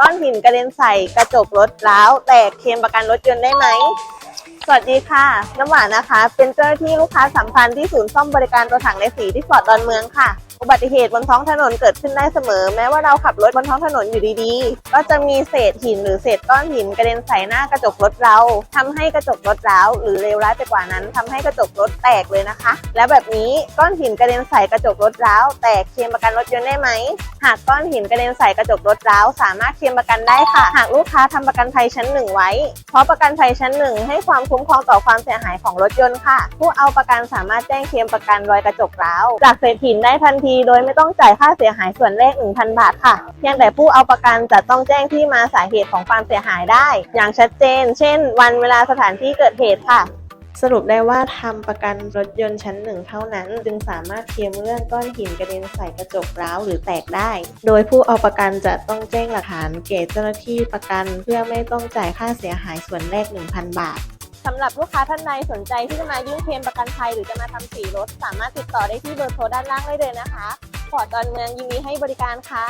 ก้อนหินกระเด็นใส่กระจกรถร้าวแตกเคลมประกันรถยนต์ได้ไหม สวัสดีค่ะ น้ำหวานนะคะ เป็นเจ้าหน้าที่ลูกค้าสัมพันธ์ที่ศูนย์ซ่อมบริการตัวถังในสีที่ฟอร์ดดอนเมืองค่ะ อุบัติเหตุบนท้องถนนเกิดขึ้นได้เสมอ แม้ว่าเราขับรถบนท้องถนนอยู่ดีๆ ก็จะมีเศษหินหรือเศษก้อนหินกระเด็นใส่หน้ากระจกรถเราทำให้กระจกรถร้าวหรือเลวร้ายไปกว่านั้นทำให้กระจกรถแตกเลยนะคะ และแบบนี้ก้อนหินกระเด็นใส่กระจกรถร้าวแตกเคลมประกันรถยนต์ได้ไหม หากก้อนหินกระเด็นใส่กระจกรถร้าวสามารถเคลมประกันได้ค่ะ หากลูกค้าทำประกันภัยชั้นหนึ่งไว้ เพราะประกันภัยชั้นหนึ่งให้ความคุ้มครองต่อความเสียหายของรถยนต์ค่ะ ผู้เอาประกันสามารถแจ้งเคลมประกันรอยกระจกร้าวจากเศษหินได้ทันทีโดยไม่ต้องจ่ายค่าเสียหายส่วนแรก 1,000 บาทค่ะ เพียงแต่ผู้เอาประกันจะต้องแจ้งที่มาสาเหตุของความเสียหายได้ อย่างชัดเจน เช่น วันเวลาสถานที่เกิดเหตุค่ะสรุปได้ว่าทำประกันรถยนต์ชั้นหนึ่งเท่านั้น จึงสามารถเคลมเรื่องก้อนหินกระเด็นใส่กระจกร้าวหรือแตกได้ โดยผู้เอาประกันจะต้องแจ้งหลักฐานแก่เจ้าหน้าที่ประกัน เพื่อไม่ต้องจ่ายค่าเสียหายส่วนแรก 1,000 บาท สำหรับลูกค้าท่านใดสนใจที่จะมายื่นเคลมประกันภัยหรือจะมาทำสีรถ สามารถติดต่อได้ที่เบอร์โทรด้านล่างได้เลยนะคะขอร์ดดอนเมืองยินดีให้บริการค่ะ